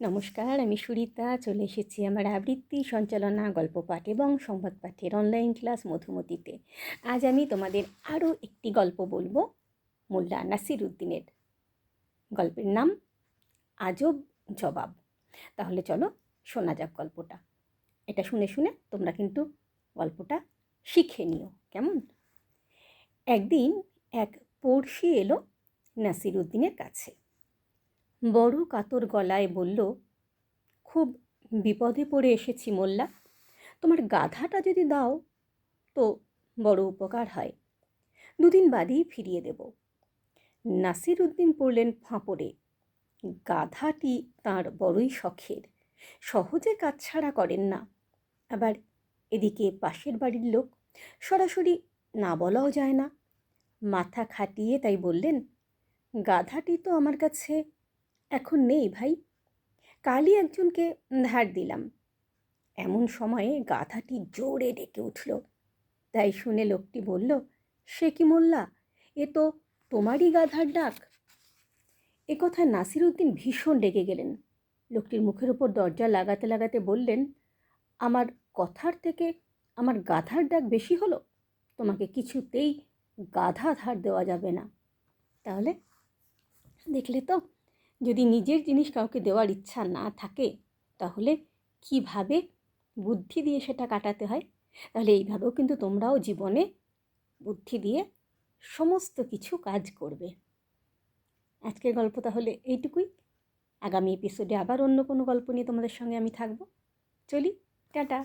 নমস্কার, আমি সুরিতা, চলে এসেছি আমার আবৃত্তি, সঞ্চালনা, গল্প পাঠ এবং সংবাদ পাঠের অনলাইন ক্লাস মধুমতিতে। আজ আমি তোমাদের আরও একটি গল্প বলব, মোল্লা নাসির উদ্দিনের। গল্পের নাম, আজব জবাব। তাহলে চলো শোনা যাক গল্পটা। এটা শুনে শুনে তোমরা কিন্তু গল্পটা শিখে নিও, কেমন? একদিন এক পড়শি এলো নাসির উদ্দিনের কাছে। বড় কাতর গলায় বলল, খুব বিপদে পড়ে এসেছি মোল্লা। তোমার গাধাটা যদি দাও তো বড় উপকার হয়। দুদিন বাদেই ফিরিয়ে দেব। নাসির উদ্দিন পড়লেন ফাঁপড়ে। গাধাটি তার বড়ই শখের। সহজে কাজ ছাড়া করেন না। আবার এদিকে পাশের বাড়ির লোক সরাসরি না বলাও যায় না। মাথা খাটিয়ে তাই বললেন, গাধাটি তো আমার কাছে এখন নেই ভাই। কালই একজনকে ধার দিলাম। এমন সময়ে গাধাটি জোরে ডেকে উঠল। তাই শুনে লোকটি বলল, সে কি মোল্লা? এ তো তোমারই গাধার ডাক। এ কথা নাসির উদ্দিন ভীষণ রেগে গেলেন। লোকটির মুখের উপর দরজা লাগাতে লাগাতে বললেন, আমার কথার থেকে আমার গাধার ডাক বেশি হলো? তোমাকে কিছুতেই গাধা ধার দেওয়া যাবে না। তাহলে দেখলে তো যদি নিজের জিনিস কাউকে দেওয়ার ইচ্ছা না থাকে, তাহলে কীভাবে বুদ্ধি দিয়ে সেটা কাটাতে হয়? তাহলে এইভাবেও কিন্তু তোমরাও জীবনে বুদ্ধি দিয়ে সমস্ত কিছু কাজ করবে। আজকের গল্প তাহলে এইটুকুই। আগামী এপিসোডে আবার অন্য কোনো গল্প নিয়ে তোমাদের সঙ্গে আমি থাকব। চলি, টাটা।